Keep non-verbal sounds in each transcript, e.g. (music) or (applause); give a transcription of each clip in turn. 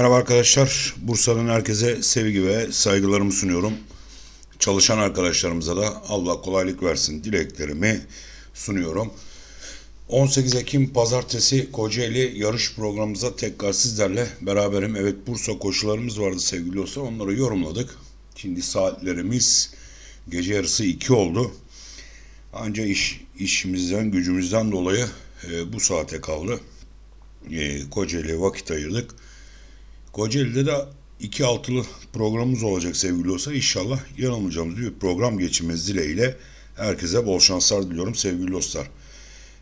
Merhaba arkadaşlar. Bursa'nın herkese sevgi ve saygılarımı sunuyorum. Çalışan arkadaşlarımıza da Allah kolaylık versin dileklerimi sunuyorum. 18 Ekim Pazartesi Kocaeli yarış programımıza tekrar sizlerle beraberim. Evet Bursa koşularımız vardı sevgili dostlar. Onları yorumladık. Şimdi saatlerimiz gece yarısı 2 oldu. Ancak iş, işimizden gücümüzden dolayı e, bu saate kaldı. E, Kocaeli'ye vakit ayırdık. Kocaeli'de de iki altılı programımız olacak sevgili dostlar. İnşallah yanılmayacağımız bir program geçirmeniz dileğiyle herkese bol şanslar diliyorum sevgili dostlar.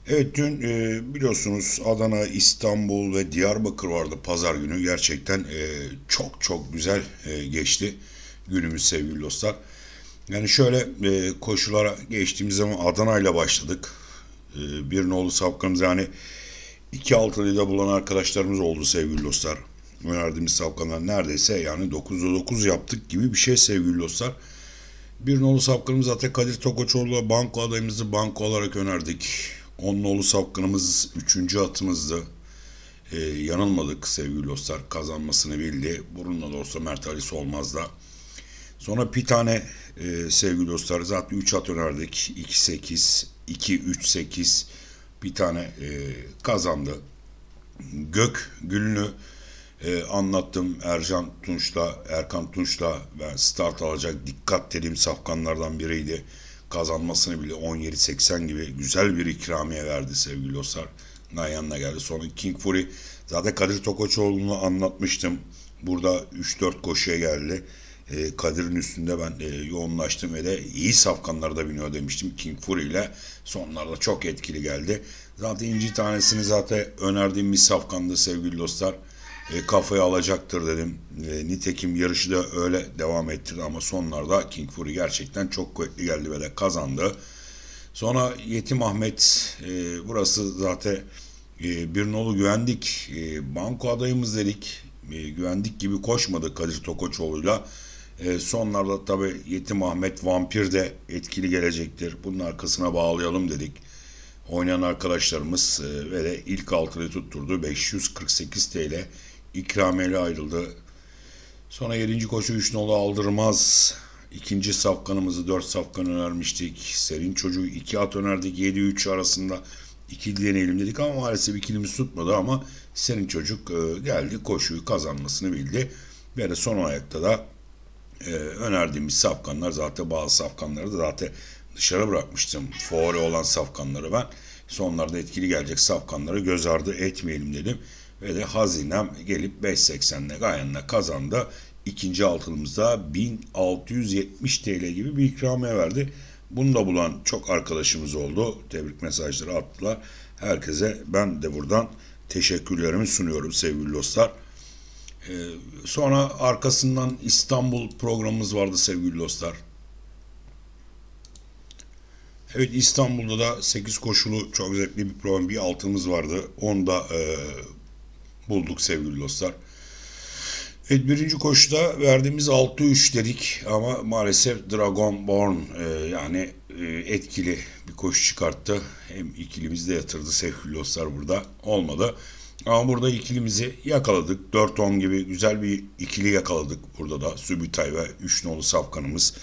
Evet dün e, biliyorsunuz Adana, İstanbul ve Diyarbakır vardı pazar günü. Gerçekten e, çok çok güzel e, geçti günümüz sevgili dostlar. Yani şöyle e, koşulara geçtiğimiz zaman Adana ile başladık. E, bir nolu safkanımız yani iki altılıyı da bulan arkadaşlarımız oldu sevgili dostlar önerdiğimiz safkanlar neredeyse yani 9'da 9 yaptık gibi bir şey sevgili dostlar. Bir nolu safkanımız zaten Kadir Tokoçoğlu'la banko adayımızı banko olarak önerdik. 10 nolu safkanımız 3. atımızdı. Ee, yanılmadık sevgili dostlar. Kazanmasını bildi. Bununla da olsa Mert Ali'si olmaz da. Sonra bir tane e, sevgili dostlar zaten 3 at önerdik. 2-8, 2-3-8 bir tane e, kazandı. Gök Gülünü e, anlattım. Ercan Tunç'la, Erkan Tunç'la ben start alacak dikkat dediğim safkanlardan biriydi. Kazanmasını bile 17-80 gibi güzel bir ikramiye verdi sevgili dostlar. yanına geldi. Sonra King Fury zaten Kadir Tokoçoğlu'nu anlatmıştım. Burada 3-4 koşuya geldi. E, Kadir'in üstünde ben e, yoğunlaştım ve de iyi safkanlarda biniyor demiştim King Fury ile. Sonlarda çok etkili geldi. Zaten inci tanesini zaten önerdiğim bir safkandı sevgili dostlar e, kafaya alacaktır dedim. E, nitekim yarışı da öyle devam ettirdi ama sonlarda King Fury gerçekten çok kuvvetli geldi ve de kazandı. Sonra Yetim Ahmet e, burası zaten e, bir nolu güvendik. E, banko adayımız dedik. Güvendik gibi koşmadı Kadir Tokoçoğlu'yla. Sonlarda tabi Yetim Ahmet Vampir de etkili gelecektir. Bunun arkasına bağlayalım dedik. Oynayan arkadaşlarımız ve de ilk altını tutturdu. 548 TL ikramiyeli ayrıldı. Sonra 7. koşu 3 nolu aldırmaz. İkinci safkanımızı 4 safkan önermiştik. Serin çocuğu 2 at önerdik 7-3 arasında. İkili deneyelim dedik ama maalesef ikilimiz tutmadı ama Serin çocuk e, geldi koşuyu kazanmasını bildi. Ve de son ayakta da e, önerdiğimiz safkanlar zaten bazı safkanları da zaten dışarı bırakmıştım. Favori olan safkanları ben. Sonlarda etkili gelecek safkanları göz ardı etmeyelim dedim ve de hazinem gelip 5.80'le Gayan'la kazandı. İkinci altınımızda 1670 TL gibi bir ikramiye verdi. Bunu da bulan çok arkadaşımız oldu. Tebrik mesajları attılar. Herkese ben de buradan teşekkürlerimi sunuyorum sevgili dostlar. Ee, sonra arkasından İstanbul programımız vardı sevgili dostlar. Evet İstanbul'da da 8 koşulu çok zevkli bir program bir altımız vardı. Onu da e, bulduk sevgili dostlar. Evet birinci koşuda verdiğimiz 6-3 dedik ama maalesef Dragonborn e, yani e, etkili bir koşu çıkarttı. Hem ikilimizi de yatırdı sevgili dostlar burada. Olmadı. Ama burada ikilimizi yakaladık. 4-10 gibi güzel bir ikili yakaladık burada da. Sübütay ve 3 nolu safkanımız.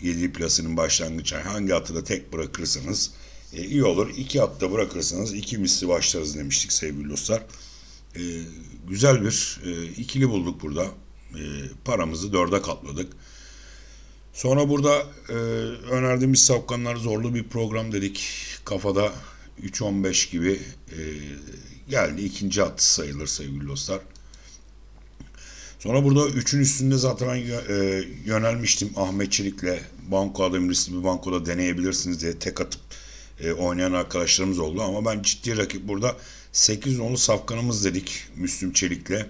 7 plasının başlangıcı. Hangi atı da tek bırakırsanız e, iyi olur. İki atta bırakırsanız iki misli başlarız demiştik sevgili dostlar e, güzel bir e, ikili bulduk burada. E, paramızı dörde katladık. Sonra burada e, önerdiğimiz safkanlar zorlu bir program dedik. Kafada 3-15 gibi e, geldi. ikinci at sayılır sevgili dostlar. Sonra burada üçün üstünde zaten e, yönelmiştim Ahmet Çelik'le banko adım riskli bir bankoda deneyebilirsiniz diye tek atıp e, oynayan arkadaşlarımız oldu ama ben ciddi rakip burada 8 nolu safkanımız dedik Müslüm Çelik'le.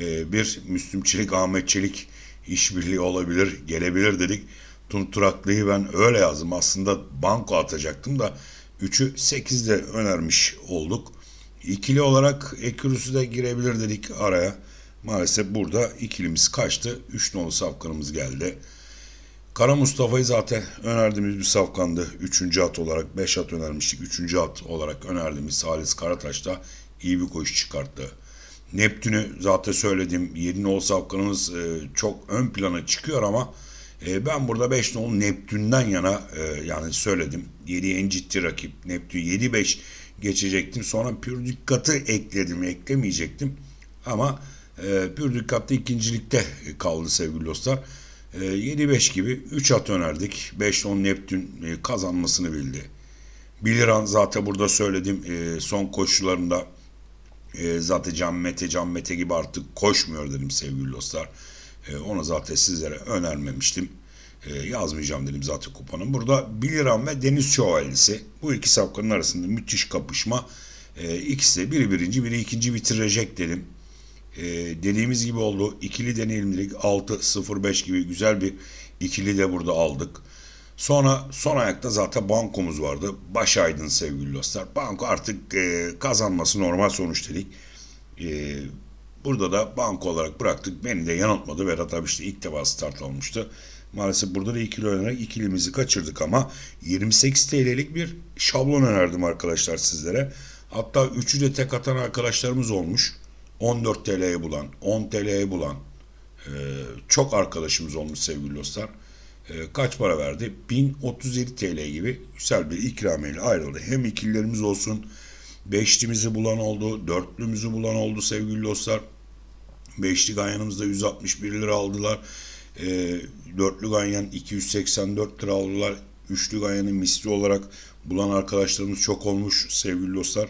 E, bir Müslüm Çelik Ahmet Çelik işbirliği olabilir, gelebilir dedik. Tunturaklı'yı ben öyle yazdım. Aslında banko atacaktım da 3'ü 8'de önermiş olduk. İkili olarak Ekürüsü de girebilir dedik araya. Maalesef burada ikilimiz kaçtı. 3 nolu safkanımız geldi. Kara Mustafa'yı zaten önerdiğimiz bir safkandı. Üçüncü at olarak, beş at önermiştik. Üçüncü at olarak önerdiğimiz Halis Karataş da iyi bir koşu çıkarttı. Neptün'ü zaten söyledim. 7 nol safkanımız e, çok ön plana çıkıyor ama e, ben burada 5 nol Neptün'den yana e, yani söyledim. 7 en ciddi rakip. Neptün 7-5 geçecektim. Sonra pür dikkatı ekledim. Eklemeyecektim. Ama e, pür dikkatte ikincilikte kaldı sevgili dostlar. E, 7-5 gibi 3 at önerdik. 5-10 Neptün e, kazanmasını bildi. Biliran zaten burada söyledim e, son koşularında e, zaten Can Mete Can Mete gibi artık koşmuyor dedim sevgili dostlar. E, onu zaten sizlere önermemiştim. E, yazmayacağım dedim zaten kuponun. Burada Biliran ve Deniz Şövalyesi. Bu iki safkanın arasında müthiş kapışma. E, ikisi de biri birinci biri ikinci bitirecek dedim. E, dediğimiz gibi oldu. İkili deneyelim dedik. 6-0-5 gibi güzel bir ikili de burada aldık. Sonra son ayakta zaten bankomuz vardı. Baş aydın sevgili dostlar. Banko artık e, kazanması normal sonuç dedik. E, burada da banko olarak bıraktık. Beni de yanıltmadı. Vedat abi işte ilk defa start almıştı. Maalesef burada da ikili oynayarak ikilimizi kaçırdık ama 28 TL'lik bir şablon önerdim arkadaşlar sizlere. Hatta üçü de tek atan arkadaşlarımız olmuş. 14 TL'ye bulan, 10 TL'ye bulan e, çok arkadaşımız olmuş sevgili dostlar. E, kaç para verdi? 1037 TL gibi güzel bir ikramiyeyle ayrıldı. Hem ikililerimiz olsun, beşlimizi bulan oldu, dörtlümüzü bulan oldu sevgili dostlar. Beşli ganyanımızda 161 lira aldılar. E, dörtlü ganyan 284 lira aldılar. Üçlü ganyanın misli olarak bulan arkadaşlarımız çok olmuş sevgili dostlar.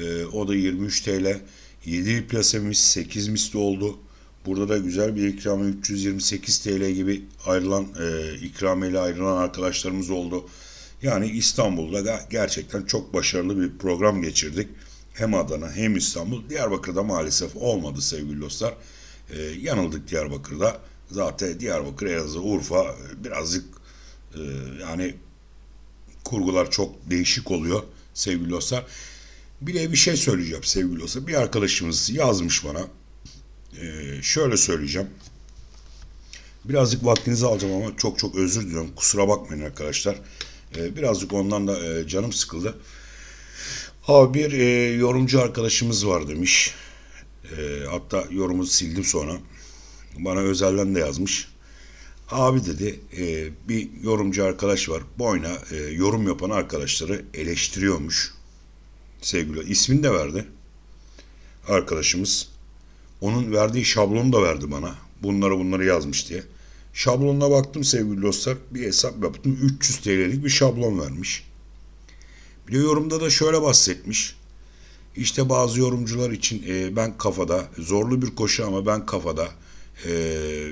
E, o da 23 TL. 7 plasemiz 8 misli oldu. Burada da güzel bir ikramiye 328 TL gibi ayrılan e, ikramiyle ayrılan arkadaşlarımız oldu. Yani İstanbul'da gerçekten çok başarılı bir program geçirdik. Hem Adana hem İstanbul. Diyarbakır'da maalesef olmadı sevgili dostlar. E, yanıldık Diyarbakır'da. Zaten Diyarbakır, Elazığ, Urfa e, birazcık e, yani kurgular çok değişik oluyor sevgili dostlar. Bir de bir şey söyleyeceğim sevgili dostlar. Bir arkadaşımız yazmış bana. Ee, şöyle söyleyeceğim. Birazcık vaktinizi alacağım ama çok çok özür diliyorum. Kusura bakmayın arkadaşlar. Ee, birazcık ondan da e, canım sıkıldı. Abi bir e, yorumcu arkadaşımız var demiş. E, hatta yorumu sildim sonra. Bana özelden de yazmış. Abi dedi e, bir yorumcu arkadaş var. Boyna e, yorum yapan arkadaşları eleştiriyormuş. Sevgili ismini de verdi. Arkadaşımız. Onun verdiği şablonu da verdi bana. Bunları bunları yazmış diye. Şablonuna baktım sevgili dostlar. Bir hesap yaptım. 300 TL'lik bir şablon vermiş. Bir de yorumda da şöyle bahsetmiş. İşte bazı yorumcular için e, ben kafada zorlu bir koşu ama ben kafada e,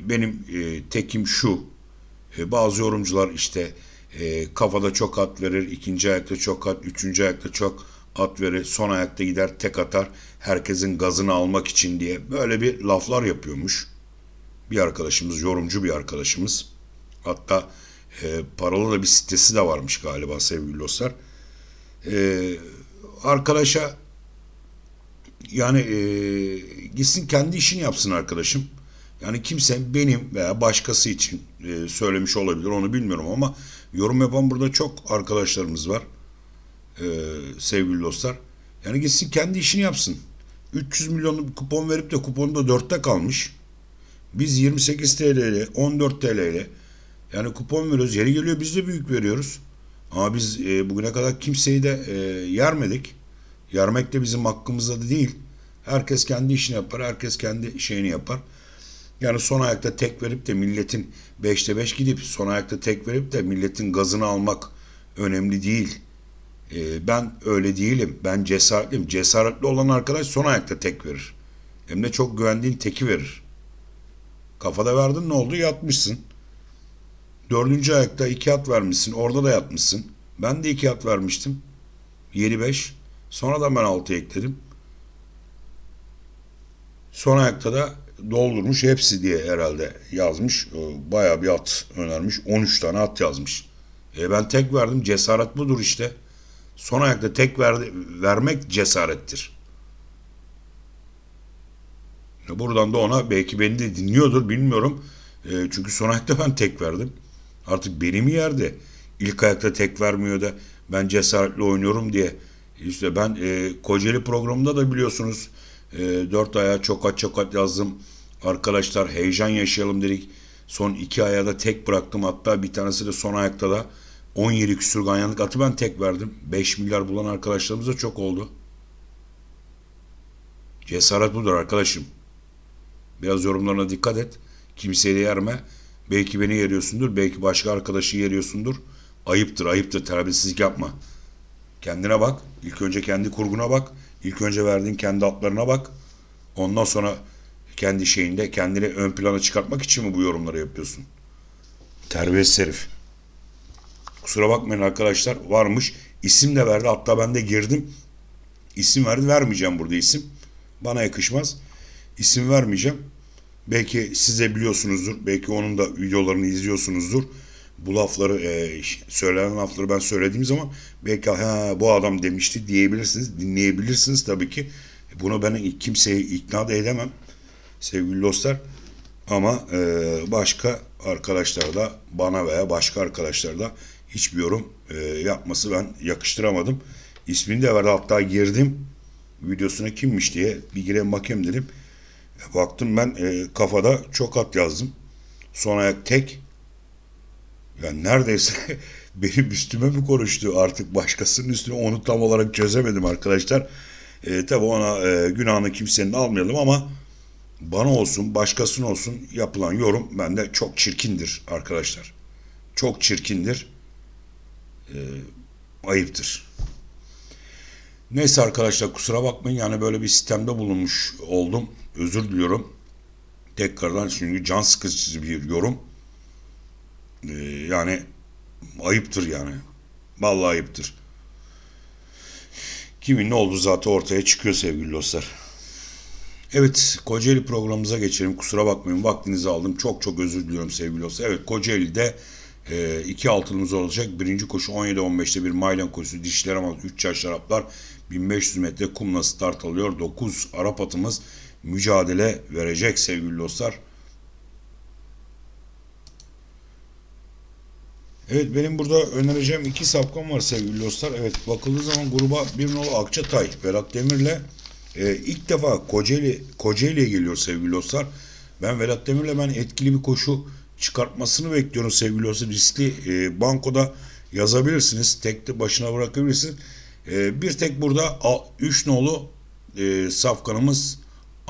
benim e, tekim şu. E, bazı yorumcular işte e, kafada çok at verir, ikinci ayakta çok at, üçüncü ayakta çok at verir, son ayakta gider tek atar herkesin gazını almak için diye böyle bir laflar yapıyormuş. Bir arkadaşımız, yorumcu bir arkadaşımız. Hatta e, paralı da bir sitesi de varmış galiba sevgili dostlar. E, arkadaşa yani e, gitsin kendi işini yapsın arkadaşım. Yani kimse benim veya başkası için e, söylemiş olabilir onu bilmiyorum ama yorum yapan burada çok arkadaşlarımız var. E, sevgili dostlar. Yani gitsin kendi işini yapsın. 300 milyonluk kupon verip de kuponu da 4'te kalmış. Biz 28 TL ile 14 TL ile yani kupon veriyoruz. Yeri geliyor biz de büyük veriyoruz. Ama biz e, bugüne kadar kimseyi de e, yermedik. Yermek de bizim hakkımızda da değil. Herkes kendi işini yapar. Herkes kendi şeyini yapar. Yani son ayakta tek verip de milletin 5'te 5 gidip son ayakta tek verip de milletin gazını almak önemli değil. Ee, ben öyle değilim. Ben cesaretliyim. Cesaretli olan arkadaş son ayakta tek verir. Hem de çok güvendiğin teki verir. Kafada verdin ne oldu? Yatmışsın. Dördüncü ayakta iki at vermişsin. Orada da yatmışsın. Ben de iki at vermiştim. 7-5. Sonradan ben 6 ekledim. Son ayakta da doldurmuş hepsi diye herhalde yazmış. Ee, bayağı bir at önermiş. 13 tane at yazmış. E ben tek verdim. Cesaret budur işte. Son ayakta tek verdi, vermek cesarettir. Buradan da ona belki beni de dinliyordur bilmiyorum. E, çünkü son ayakta ben tek verdim. Artık benim yerde. İlk ayakta tek vermiyor da ben cesaretli oynuyorum diye. İşte ben e, Kocaeli programında da biliyorsunuz E, dört aya çok at çok at yazdım. Arkadaşlar heyecan yaşayalım dedik. Son iki aya da tek bıraktım. Hatta bir tanesi de son ayakta da 17 küsür ganyanlık atı ben tek verdim. 5 milyar bulan arkadaşlarımız da çok oldu. Cesaret budur arkadaşım. Biraz yorumlarına dikkat et. Kimseye de yerme. Belki beni yeriyorsundur. Belki başka arkadaşı yeriyorsundur. Ayıptır, ayıptır. Terbiyesizlik yapma. Kendine bak. İlk önce kendi kurguna bak. İlk önce verdiğin kendi atlarına bak. Ondan sonra kendi şeyinde kendini ön plana çıkartmak için mi bu yorumları yapıyorsun? Terbiyesiz herif. Kusura bakmayın arkadaşlar. Varmış. İsim de verdi. Hatta ben de girdim. İsim verdi. Vermeyeceğim burada isim. Bana yakışmaz. İsim vermeyeceğim. Belki size biliyorsunuzdur. Belki onun da videolarını izliyorsunuzdur. Bu lafları e, söylenen lafları ben söylediğim zaman belki ha bu adam demişti diyebilirsiniz. Dinleyebilirsiniz tabii ki. Bunu ben kimseyi ikna da edemem. Sevgili dostlar. Ama e, başka arkadaşlar da bana veya başka arkadaşlar da hiçbir yorum e, yapması ben yakıştıramadım. İsmini de verdi. Hatta girdim videosuna kimmiş diye bir gireyim bakayım dedim. E, baktım ben e, kafada çok at yazdım. Son ayak tek. Yani neredeyse (laughs) benim üstüme mi konuştu artık başkasının üstüne onu tam olarak çözemedim arkadaşlar. E, tabi ona e, günahını kimsenin almayalım ama bana olsun başkasına olsun yapılan yorum bende çok çirkindir arkadaşlar. Çok çirkindir. E, ayıptır. Neyse arkadaşlar kusura bakmayın yani böyle bir sistemde bulunmuş oldum. Özür diliyorum. Tekrardan çünkü can sıkıcı bir yorum. Ee, yani ayıptır yani. Vallahi ayıptır. Kimin ne olduğu zaten ortaya çıkıyor sevgili dostlar. Evet Kocaeli programımıza geçelim. Kusura bakmayın vaktinizi aldım. Çok çok özür diliyorum sevgili dostlar. Evet Kocaeli'de e, iki altınımız olacak. Birinci koşu 17-15'te bir Maylan koşusu. Dişler ama 3 yaş Araplar 1500 metre kumla start alıyor. 9 Arap atımız mücadele verecek sevgili dostlar. Evet benim burada önereceğim iki sapkam var sevgili dostlar. Evet bakıldığı zaman gruba bir nolu Akçatay, Vedat Demir'le e, ilk defa Kocaeli Kocaeli'ye geliyor sevgili dostlar. Ben Vedat Demir'le ben etkili bir koşu çıkartmasını bekliyorum sevgili dostlar. Riskli e, bankoda yazabilirsiniz. Tek de başına bırakabilirsiniz. E, bir tek burada 3 nolu e, safkanımız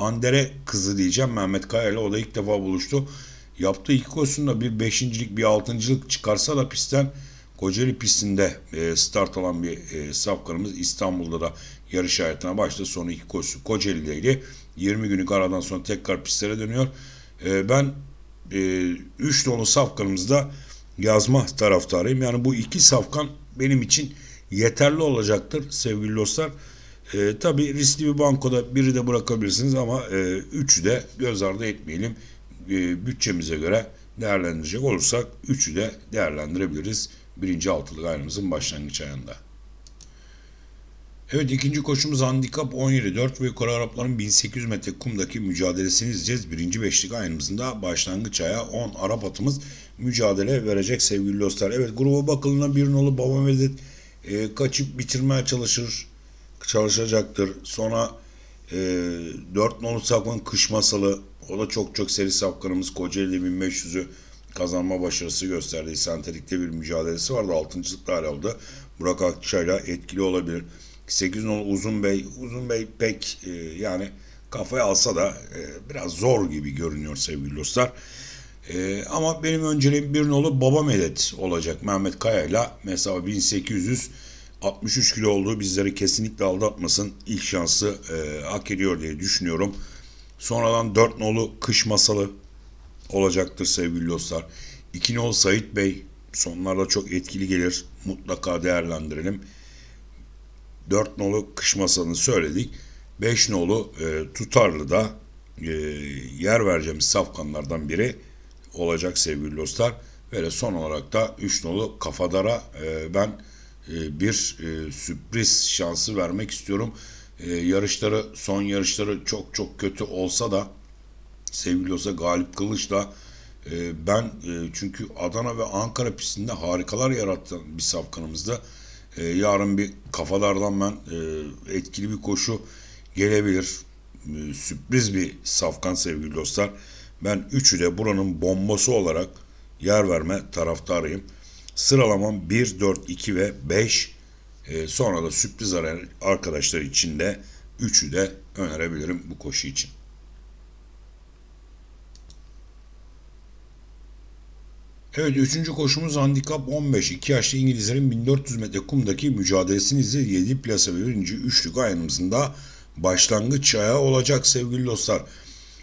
Andere kızı diyeceğim. Mehmet Kaya ile o da ilk defa buluştu. Yaptığı iki koşusunda bir beşincilik bir altıncılık çıkarsa da pistten Kocaeli pistinde e, start alan bir e, safkanımız İstanbul'da da yarış hayatına başladı. Son iki koşusu Kocaeli'deydi. 20 günlük aradan sonra tekrar pistlere dönüyor. E, ben 3 e, nolu safkanımızda yazma taraftarıyım. Yani bu iki safkan benim için yeterli olacaktır sevgili dostlar. E, tabii riskli bir bankoda biri de bırakabilirsiniz ama e, üçü de göz ardı etmeyelim. E, bütçemize göre değerlendirecek olursak üçü de değerlendirebiliriz. Birinci altılık ayımızın başlangıç ayında. Evet ikinci koşumuz handikap 17-4 ve yukarı Arapların 1800 metre kumdaki mücadelesini izleyeceğiz. Birinci beşlik ayımızın da başlangıç aya 10 Arap atımız mücadele verecek sevgili dostlar. Evet gruba bakıldığında bir nolu Baba Vedat e, kaçıp bitirmeye çalışır çalışacaktır. Sonra e, 4 nolu sapkın kış masalı o da çok çok seri sapkanımız Kocaeli 1500'ü kazanma başarısı gösterdi. Sentetikte bir mücadelesi vardı. Altıncılıkla aldı. Burak Akçay'la etkili olabilir. 8 nolu Uzun Bey. Uzun Bey pek e, yani kafaya alsa da e, biraz zor gibi görünüyor sevgili dostlar. E, ama benim önceliğim bir nolu Baba Medet olacak. Mehmet Kaya'yla mesela 1800 63 kilo olduğu bizleri kesinlikle aldatmasın. İlk şansı e, hak ediyor diye düşünüyorum. Sonradan 4 nolu kış masalı olacaktır sevgili dostlar. 2 nolu Sait Bey sonlarda çok etkili gelir. Mutlaka değerlendirelim. 4 nolu kış masalını söyledik. 5 nolu e, tutarlı da e, yer vereceğimiz safkanlardan biri olacak sevgili dostlar. Ve son olarak da 3 nolu kafadara e, ben e, bir e, sürpriz şansı vermek istiyorum. E, yarışları, son yarışları çok çok kötü olsa da sevgili olsa Galip Kılıç'la ben çünkü Adana ve Ankara pistinde harikalar yarattı bir safkanımızda. Yarın bir kafalardan ben etkili bir koşu gelebilir. e, sürpriz bir safkan sevgili dostlar. Ben üçü de buranın bombası olarak yer verme taraftarıyım. Sıralamam 1, 4, 2 ve 5. E, sonra da sürpriz arayan arkadaşlar için de üçü de önerebilirim bu koşu için. Evet üçüncü koşumuz handikap 15. 2 yaşlı İngilizlerin 1400 metre kumdaki mücadelesini izledi. 7 plasa ve birinci üçlük ayrımımızda başlangıç ayağı olacak sevgili dostlar.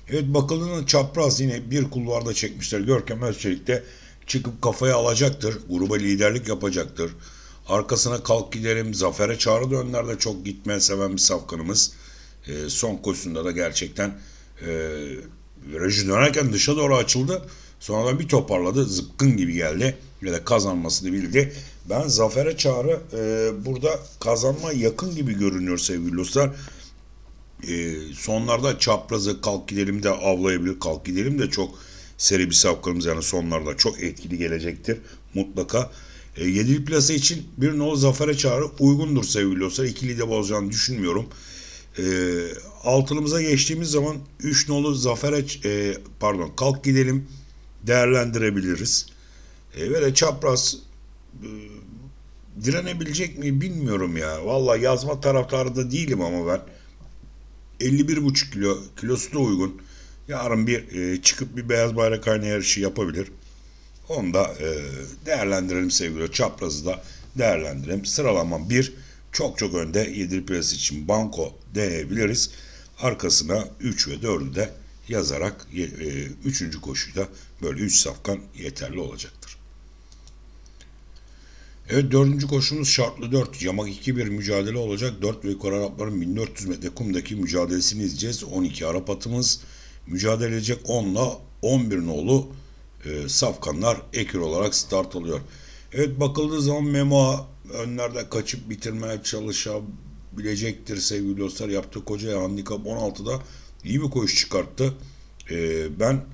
Evet bakıldığında çapraz yine bir kulvarda çekmişler. Görkem Özçelik de çıkıp kafaya alacaktır. Gruba liderlik yapacaktır. Arkasına kalk gidelim. Zafer'e çağrı dönlerde çok gitmeye seven bir safkanımız. E, son koşusunda da gerçekten e, virajı dönerken dışa doğru açıldı. Sonradan bir toparladı. Zıpkın gibi geldi. Ve de kazanmasını bildi. Ben Zafer'e çağrı e, burada kazanma yakın gibi görünüyor sevgili dostlar. E, sonlarda çaprazı kalk gidelim de avlayabilir. Kalk gidelim de çok seri bir safkanımız yani sonlarda çok etkili gelecektir mutlaka. E, yedili plasa için bir nolu Zafer'e çağrı uygundur sevgili dostlar. İkili de bozacağını düşünmüyorum. E, altılımıza geçtiğimiz zaman 3 nolu Zafer'e e, pardon kalk gidelim değerlendirebiliriz. E, böyle çapraz e, direnebilecek mi bilmiyorum ya. Valla yazma taraftarı da değilim ama ben. 51,5 kilo kilosu da uygun. Yarın bir e, çıkıp bir beyaz bayrak aynı yarışı yapabilir. Onu da e, değerlendirelim sevgili. Çaprazı da değerlendirelim. Sıralamam 1. Çok çok önde 7 piyası için banko deneyebiliriz. Arkasına 3 ve 4'ü de yazarak 3. E, koşuyla böyle 3 safkan yeterli olacaktır. Evet dördüncü koşumuz şartlı 4. Yamak 2-1 mücadele olacak. 4 ve yukarı Arapların 1400 metre kumdaki mücadelesini izleyeceğiz. 12 Arap atımız mücadele edecek 10 ile 11 nolu e, safkanlar ekür olarak start alıyor. Evet bakıldığı zaman Memo önlerde kaçıp bitirmeye çalışabilecektir sevgili dostlar. Yaptığı koca handikap 16'da iyi bir koşu çıkarttı. E, ben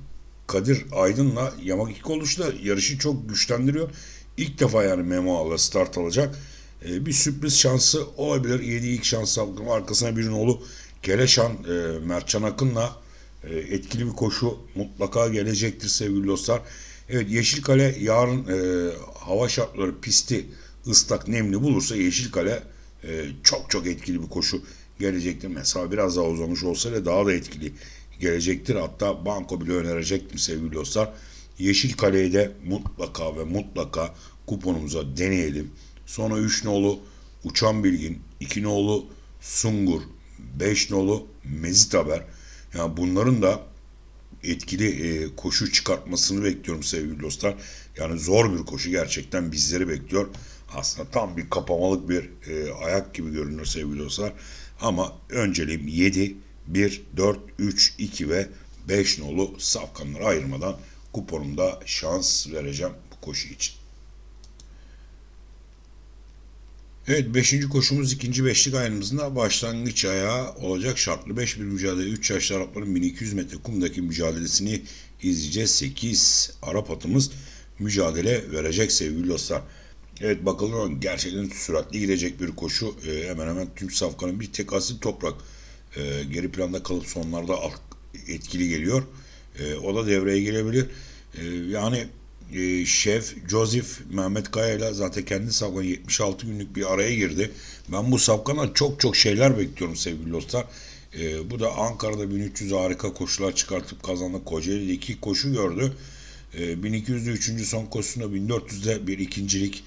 Kadir Aydın'la Yamak 2 oluşta yarışı çok güçlendiriyor. İlk defa yani Memo ala start alacak. E, bir sürpriz şansı olabilir. 7 ilk şans. Arkasına bir oğlu Keleşan, e, Mertcan Akın'la e, etkili bir koşu mutlaka gelecektir sevgili dostlar. Evet Yeşilkale yarın e, hava şartları pisti ıslak nemli bulursa Yeşilkale e, çok çok etkili bir koşu gelecektir. Mesela biraz daha uzamış olsa da daha da etkili gelecektir. Hatta banko bile önerecektim sevgili dostlar. Yeşilkale'yi de mutlaka ve mutlaka kuponumuza deneyelim. Sonra 3 nolu Uçan Bilgin, 2 nolu Sungur, 5 nolu Mezit Haber. Yani bunların da etkili e, koşu çıkartmasını bekliyorum sevgili dostlar. Yani zor bir koşu gerçekten bizleri bekliyor. Aslında tam bir kapamalık bir e, ayak gibi görünüyor sevgili dostlar. Ama önceliğim 7, 1, 4, 3, 2 ve 5 nolu safkanları ayırmadan kuponumda şans vereceğim bu koşu için. Evet 5. koşumuz ikinci beşlik ayrımımızda başlangıç ayağı olacak şartlı 5 bir mücadele 3 yaşlı Arapların 1200 metre kumdaki mücadelesini izleyeceğiz. 8 Arap atımız mücadele verecek sevgili dostlar. Evet bakalım gerçekten süratli gidecek bir koşu. Ee, hemen hemen tüm safkanın bir tek asil toprak e, geri planda kalıp sonlarda etkili geliyor. E, o da devreye girebilir. E, yani e, şef Joseph Mehmet Kaya ile zaten kendi safkan 76 günlük bir araya girdi. Ben bu safkana çok çok şeyler bekliyorum sevgili dostlar. E, bu da Ankara'da 1300 harika koşular çıkartıp kazandı. Kocaeli'de iki koşu gördü. E, 1200'de 3. son koşusunda 1400'de bir ikincilik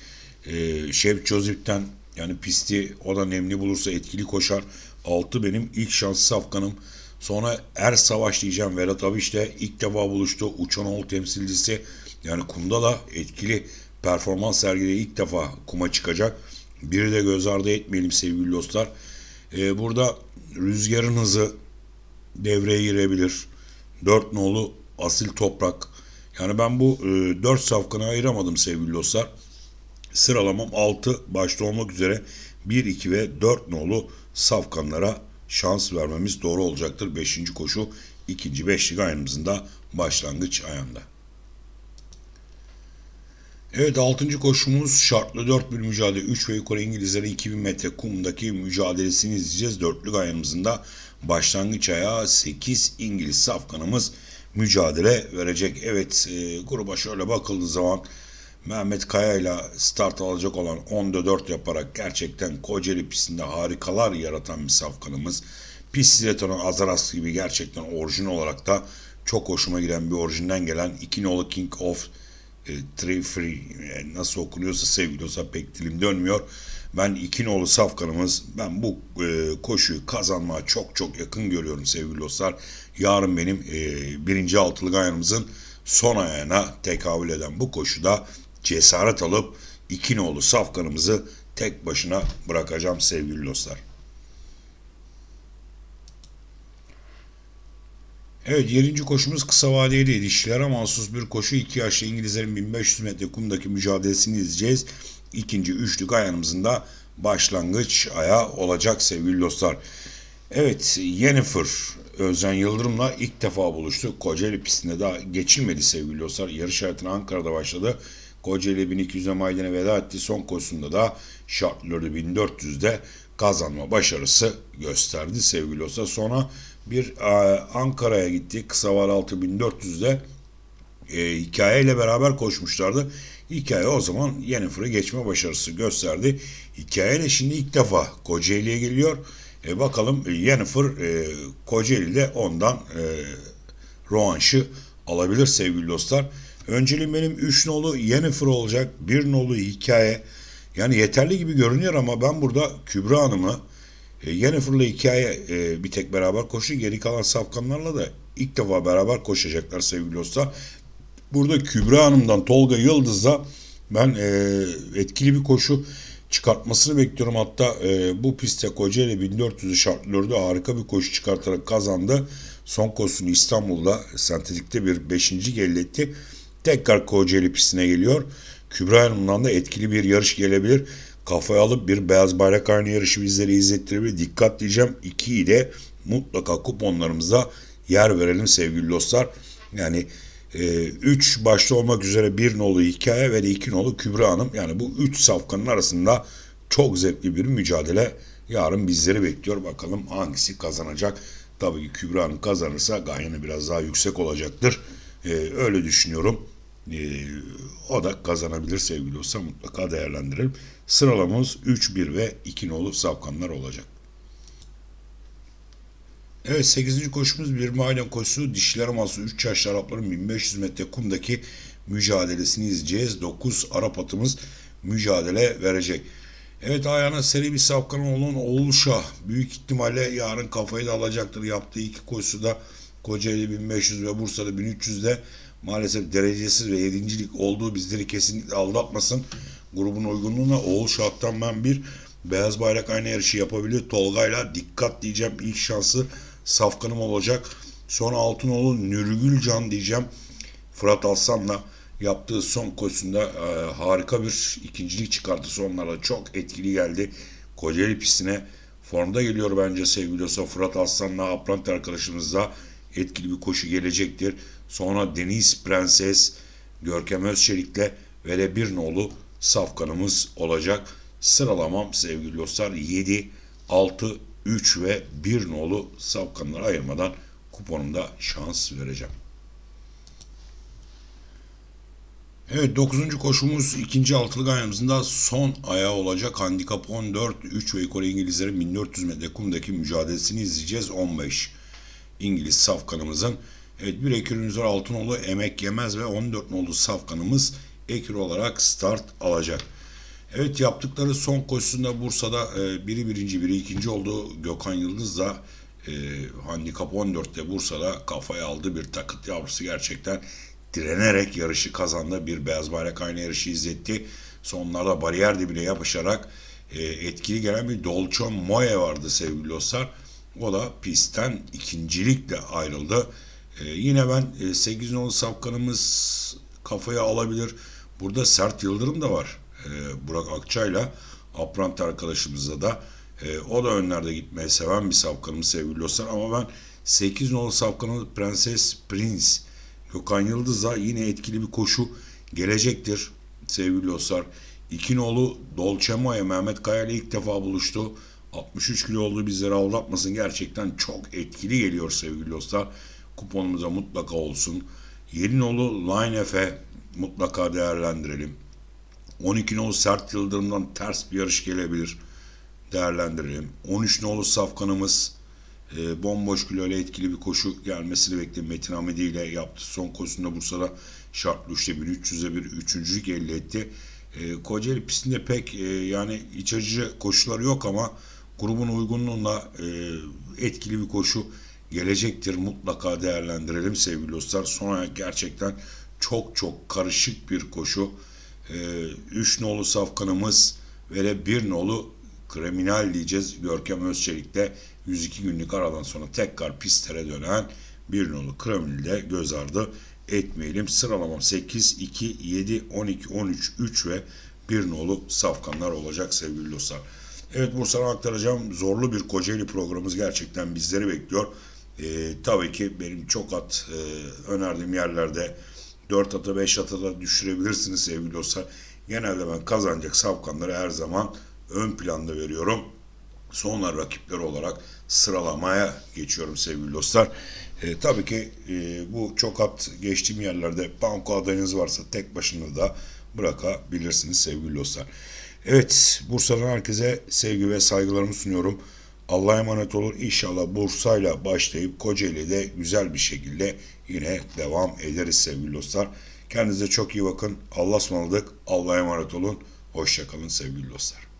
e, Şef Joseph'ten yani pisti o da nemli bulursa etkili koşar. 6 benim ilk şans safkanım. Sonra Er Savaş diyeceğim. Vedat abi işte ilk defa buluştu. Uçanoğlu temsilcisi. Yani kumda da etkili performans sergileye ilk defa kuma çıkacak. Biri de göz ardı etmeyelim sevgili dostlar. Ee, burada rüzgarın hızı devreye girebilir. Dört nolu asil toprak. Yani ben bu e, 4 safkanı ayıramadım sevgili dostlar. Sıralamam 6 başta olmak üzere 1, 2 ve 4 nolu safkanlara şans vermemiz doğru olacaktır. 5. koşu ikinci beşlik ayağımızın da başlangıç ayağında. Evet 6. koşumuz şartlı 4 bir mücadele. 3 ve yukarı İngilizlerin 2000 metre kumdaki mücadelesini izleyeceğiz. Dörtlük ayağımızın da başlangıç ayağı 8 İngiliz safkanımız mücadele verecek. Evet e, gruba şöyle bakıldığı zaman Mehmet Kaya ile start alacak olan 10'da 4 yaparak gerçekten Kocaeli pistinde harikalar yaratan bir safkanımız. Pist Zileton'un Azaras gibi gerçekten orijin olarak da çok hoşuma giden bir orijinden gelen 2 nolu King of e, Three Free e, nasıl okunuyorsa sevgili olsa pek dilim dönmüyor. Ben iki nolu safkanımız ben bu e, koşuyu kazanmaya çok çok yakın görüyorum sevgili dostlar. Yarın benim e, birinci altılı ayağımızın son ayağına tekabül eden bu koşuda cesaret alıp iki nolu safkanımızı tek başına bırakacağım sevgili dostlar. Evet 7. koşumuz kısa vadeli dişlere mahsus bir koşu. 2 yaşlı İngilizlerin 1500 metre kumdaki mücadelesini izleyeceğiz. İkinci üçlük ayağımızın da başlangıç ayağı olacak sevgili dostlar. Evet Yennefer Özcan Yıldırım'la ilk defa buluştu. Kocaeli pistinde daha geçilmedi sevgili dostlar. Yarış hayatına Ankara'da başladı. Kocaeli 1200'e maydene veda etti. Son koşusunda da şartları 1400'de kazanma başarısı gösterdi sevgili dostlar. Sonra bir e, Ankara'ya gitti. Kısa var 6400'de e, hikayeyle beraber koşmuşlardı. Hikaye o zaman Yennefer'ı geçme başarısı gösterdi. Hikayeyle şimdi ilk defa Kocaeli'ye geliyor. E, bakalım Yennefer e, Kocaeli'de ondan e, rövanşı alabilir sevgili dostlar. Önceliğim benim 3 nolu Yennefer olacak. 1 nolu hikaye. Yani yeterli gibi görünüyor ama ben burada Kübra Hanım'ı e, Yennefer'la hikaye e, bir tek beraber koşu. Geri kalan safkanlarla da ilk defa beraber koşacaklar sevgili dostlar. Burada Kübra Hanım'dan Tolga Yıldız'da ben e, etkili bir koşu çıkartmasını bekliyorum. Hatta e, bu pistte Kocaeli 1400'ü şartlarda harika bir koşu çıkartarak kazandı. Son koşusunu İstanbul'da sentetikte bir 5. elde etti. Tekrar Kocaeli pistine geliyor. Kübra Hanım'dan da etkili bir yarış gelebilir. Kafaya alıp bir beyaz bayrak aynı yarışı bizlere izlettirebilir. Dikkat diyeceğim. 2'yi de mutlaka kuponlarımızda yer verelim sevgili dostlar. Yani 3 e, başta olmak üzere bir nolu hikaye ve de 2 nolu Kübra Hanım. Yani bu 3 safkanın arasında çok zevkli bir mücadele yarın bizleri bekliyor. Bakalım hangisi kazanacak. Tabii ki Kübra Hanım kazanırsa gayanı biraz daha yüksek olacaktır. Ee, öyle düşünüyorum. Ee, o da kazanabilir sevgili dostlar mutlaka değerlendirelim. Sıralamamız 3, 1 ve 2 nolu safkanlar olacak. Evet 8. koşumuz bir mahallen koşusu. Dişiler Masu 3 yaşlı Arapların 1500 metre kumdaki mücadelesini izleyeceğiz. 9 Arap atımız mücadele verecek. Evet ayağına seri bir safkan olan Oğul Şah büyük ihtimalle yarın kafayı da alacaktır. Yaptığı iki koşusu da Kocaeli 1500 ve Bursa'da 1300'de maalesef derecesiz ve yedincilik olduğu bizleri kesinlikle aldatmasın. Grubun uygunluğuna Oğul Şah'tan ben bir beyaz bayrak aynı yarışı yapabilir. Tolga'yla dikkat diyeceğim ilk şansı safkanım olacak. Sonra Altınoğlu Nürgülcan diyeceğim. Fırat Alsan'la yaptığı son koşusunda e, harika bir ikincilik çıkarttı sonlara. Çok etkili geldi. Kocaeli pistine formda geliyor bence sevgili olsa Fırat Aslan'la Aprant arkadaşımızla etkili bir koşu gelecektir. Sonra Deniz Prenses, Görkem Özçelik'le ve de bir nolu safkanımız olacak. Sıralamam sevgili dostlar 7, 6, 3 ve 1 nolu safkanları ayırmadan kuponumda şans vereceğim. Evet 9. koşumuz ikinci altılı ayağımızda son ayağı olacak. Handikap 14, 3 ve yukarı İngilizlerin 1400 metre kumdaki mücadelesini izleyeceğiz. 15 İngiliz safkanımızın. Evet bir ekürümüz var Altınoğlu Emek Yemez ve 14 nolu safkanımız ekür olarak start alacak. Evet yaptıkları son koşusunda Bursa'da e, biri birinci biri ikinci oldu. Gökhan Yıldız da e, handikap 14'te Bursa'da kafaya aldı bir takıt yavrusu gerçekten direnerek yarışı kazandı. Bir beyaz bayrak aynı yarışı izletti. Sonlarda bariyer dibine yapışarak e, etkili gelen bir Dolce Moye vardı sevgili dostlar. O da pistten ikincilikle ayrıldı. E, yine ben e, 8 nolu safkanımız kafaya alabilir. Burada Sert Yıldırım da var. E, Burak Akçay'la Aprant arkadaşımızla da e, o da önlerde gitmeye seven bir safkanımız sevgili dostlar. Ama ben 8 nolu safkanımız Prenses Prince Gökhan Yıldız'a yine etkili bir koşu gelecektir sevgili dostlar. İki nolu Dolce Moya Mehmet Kaya ile ilk defa buluştu. 63 kilo olduğu bizleri aldatmasın. Gerçekten çok etkili geliyor sevgili dostlar. Kuponumuza mutlaka olsun. Yerinoğlu Line F'e mutlaka değerlendirelim. 12 nolu sert yıldırımdan ters bir yarış gelebilir. Değerlendirelim. 13 nolu safkanımız e, bomboş kiloyla etkili bir koşu gelmesini bekliyorum. Metin Hamidi ile yaptı. Son koşusunda Bursa'da şartlı 3'te 300'e bir üçüncülük elde etti. E, Kocaeli pistinde pek e, yani iç açıcı koşuları yok ama grubun uygunluğunda e, etkili bir koşu gelecektir. Mutlaka değerlendirelim sevgili dostlar. Sonra gerçekten çok çok karışık bir koşu. 3 nolu safkanımız ve de 1 nolu kriminal diyeceğiz. Görkem Özçelik'te 102 günlük aradan sonra tekrar pistlere dönen 1 nolu kriminalde göz ardı etmeyelim. Sıralamam 8, 2, 7, 12, 13, 3 ve 1 nolu safkanlar olacak sevgili dostlar. Evet Bursa'na aktaracağım zorlu bir Kocaeli programımız gerçekten bizleri bekliyor. Ee, tabii ki benim çok at e, önerdiğim yerlerde 4 ata 5 ata da düşürebilirsiniz sevgili dostlar. Genelde ben kazanacak safkanları her zaman ön planda veriyorum. Sonra rakipler olarak sıralamaya geçiyorum sevgili dostlar. E, tabii ki e, bu çok at geçtiğim yerlerde banko adayınız varsa tek başına da bırakabilirsiniz sevgili dostlar. Evet Bursa'dan herkese sevgi ve saygılarımı sunuyorum. Allah'a emanet olun. İnşallah Bursa'yla başlayıp Kocaeli'de güzel bir şekilde yine devam ederiz sevgili dostlar. Kendinize çok iyi bakın. Allah'a ısmarladık. Allah'a emanet olun. Hoşçakalın sevgili dostlar.